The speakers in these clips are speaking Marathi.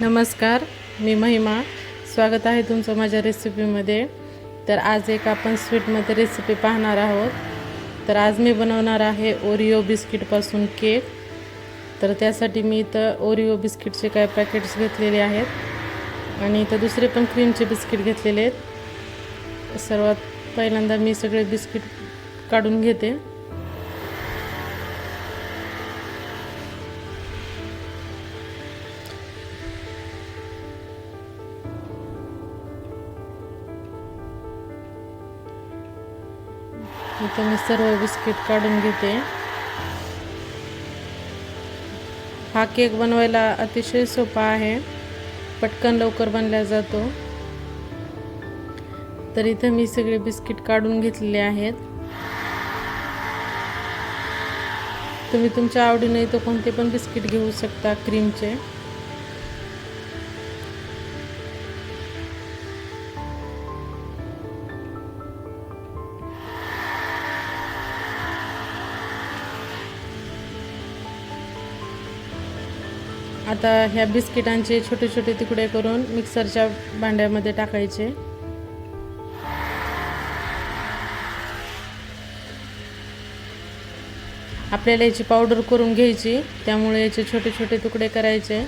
नमस्कार मी महिमा. स्वागत आहे तुमचं माझ्या रेसिपीमध्ये तर आज एक आपण स्वीटमध्ये रेसिपी पाहणार आहोत. तर आज मी बनवणार आहे ओरिओ बिस्किटपासून केक तर त्यासाठी मी इथं ओरिओ बिस्किटचे काही पॅकेट्स घेतलेले आहेत. आणि इथं दुसरे पण क्रीमचे बिस्किट घेतलेले आहेत. सर्वात पहिल्यांदा मी सगळे बिस्किट काढून घेते. इथं मी सर्व बिस्किट काढून घेते. हा केक बनवायला अतिशय सोपा आहे. पटकन लवकर बनला जातो. तर इथं मी सगळे बिस्किट काढून घेतलेले आहेत. तुम्ही तुमच्या आवडीने इथं कोणते पण बिस्किट घेऊ शकता क्रीमचे. आता ह्या बिस्किटांचे छोटे छोटे तुकडे करून मिक्सरच्या भांड्यामध्ये टाकायचे. आपल्याला याची पावडर करून घ्यायची त्यामुळे याचे छोटे छोटे तुकडे करायचे.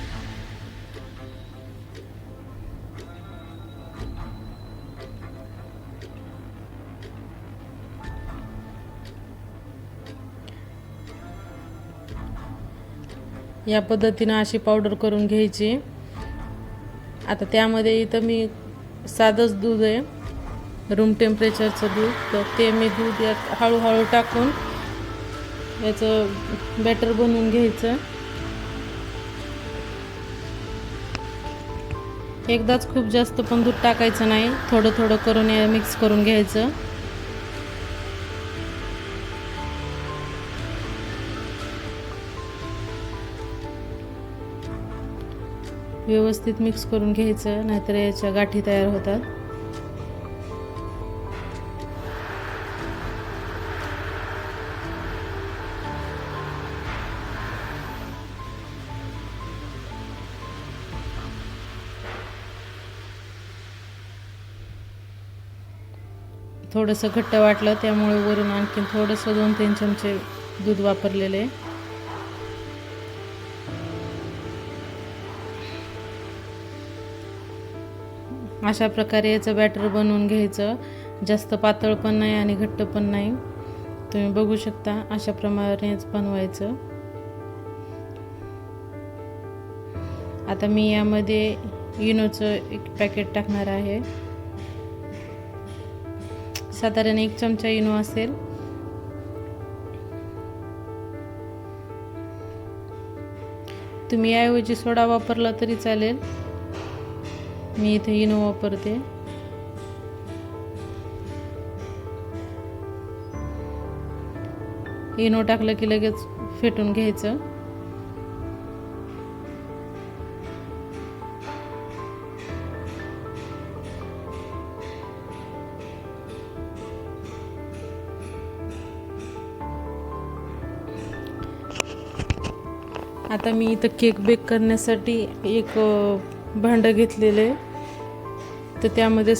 या पद्धतीनं अशी पावडर करून घ्यायची. आता त्यामध्ये इथं मी साधंच दूध आहे. रूम टेम्परेचरचं दूध. तर ते मी दूध यात हळूहळू टाकून याचं बॅटर बनवून घ्यायचं. एकदाच खूप जास्त पण दूध टाकायचं नाही. थोडं थोडं करून या मिक्स करून घ्यायचं. व्यवस्थित मिक्स करून घ्यायचं नाहीतर याच्या गाठी तयार होतात. थोडंसं घट्ट वाटलं त्यामुळे वरून आणखीन थोडंसं दोन तीन चमचे दूध वापरलेले अशा प्रकारे याचं बॅटर बनवून घ्यायचं. जास्त पातळ पण नाही आणि घट्ट पण नाही. तुम्ही बघू शकता अशा प्रमाणेच बनवायचं. आता मी यामध्ये इनोचं एक पॅकेट टाकणार आहे. साधारण एक चमचा इनो असेल. तुम्ही याऐवजी सोडा वापरला तरी चालेल. मी इथे इनो वापरते. इनो टाकलं की लगेच फेटून घ्यायचं. आता मी इथं केक बेक करण्यासाठी एक भांडं घेतलेलं आहे. तर त्यामध्ये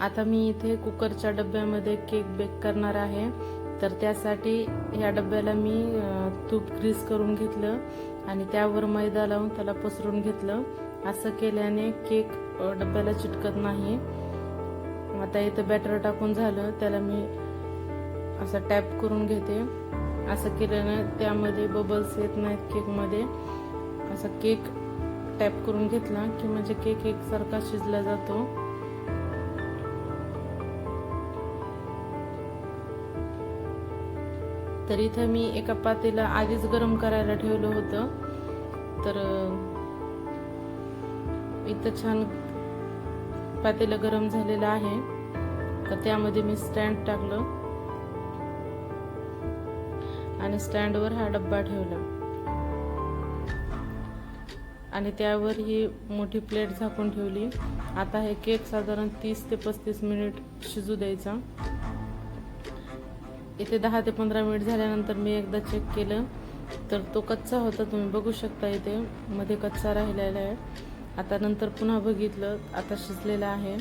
आता मी इथे कुकरच्या डब्यामध्ये केक बेक करणार आहे. तर त्यासाठी ह्या डब्याला मी तूप ग्रीस करून घेतलं आणि त्यावर मैदा लावून त्याला पसरून घेतलं. असं केल्याने केक डब्याला चिटकत नाही. आता इथं बॅटर टाकून झालं त्याला मी असं टॅप करून घेते. असं केल्यानं त्यामध्ये बबल्स येत नाहीत केकमध्ये. असा केक टॅप करून घेतला की म्हणजे केक एकसारखा शिजला जातो. तर इथं मी एका पातेला आधीच गरम करायला ठेवलं होतं. तर इथं छान पातेलं गरम झालेलं आहे. तर त्यामध्ये मी स्टँड टाकलं. आणि स्टँडवर हा डब्बा ठेवला. आणि त्यावर ही मोठी प्लेट झाकून ठेवली. आता हे केक साधारण तीस ते पस्तीस मिनिट शिजू द्यायचा. इथे दहा ते पंधरा मिनिट झाल्यानंतर मी एकदा चेक केलं तर तो कच्चा होता तुम्ही बघू शकता इथे. मध्ये कच्चा राहिलेला आहे. आता नंतर पुन्हा बघितलं आता शिजलेला आहे.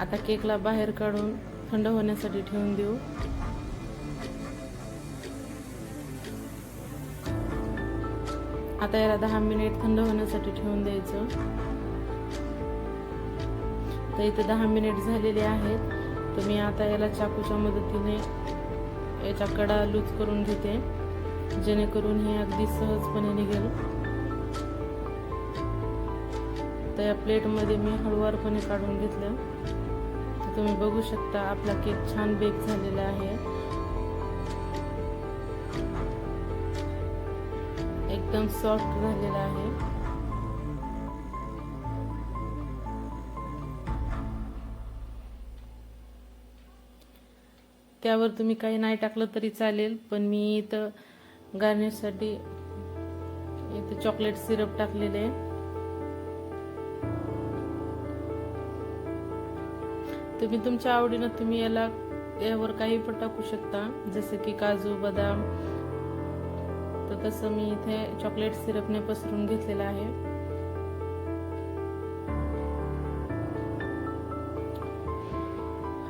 आता केकला बाहेर काढून थंड होण्यासाठी ठेवून देऊ. आता याला दहा मिनिट थंड होण्यासाठी ठेवून द्यायचं. तर इथे दहा मिनिट झालेले आहेत. तर मी आता याला चाकूच्या मदतीने याच्या कडा लूज करून घेते. जेणेकरून हे अगदी सहजपणे निघेल. तर या प्लेटमध्ये मी हळुवारपणे काढून घेतलं. तर तुम्ही बघू शकता आपला केक छान बेक झालेला आहे. एकदम सॉफ्ट झालेला आहे. त्यावर तुम्ही काही नाही टाकलं तरी चालेल पण मी इथं गार्निशसाठी इथं चॉकलेट सिरप टाकलेले आहे. तुम्ही तुमच्या आवडीनं तुम्ही याला यावर काही पण टाकू शकता जसं की काजू बदाम तर तसं मी इथे चॉकलेट सिरपने पसरून घेतलेलं आहे.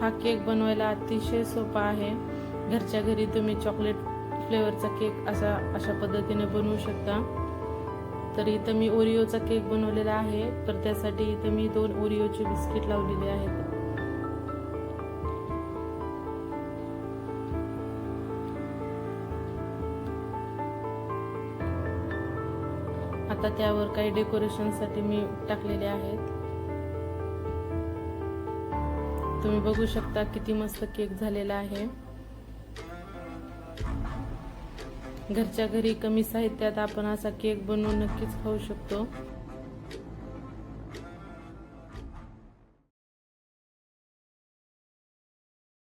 हा केक बनवायला अतिशय सोपा आहे. घरच्या घरी तुम्ही चॉकलेट फ्लेवरचा केक असा अशा पद्धतीने बनवू शकता. तर इथं मी ओरिओचा केक बनवलेला आहे. तर त्यासाठी इथं मी दोन ओरिओचे बिस्किट लावलेले आहेत. आता त्यावर काही डेकोरेशनसाठी मी टाकलेले आहेत. तुम्ही बघू शकता किती मस्त केक झालेला आहे. घरच्या घरी कमी साहित्यात आपण असा केक बनवून नक्कीच खाऊ शकतो.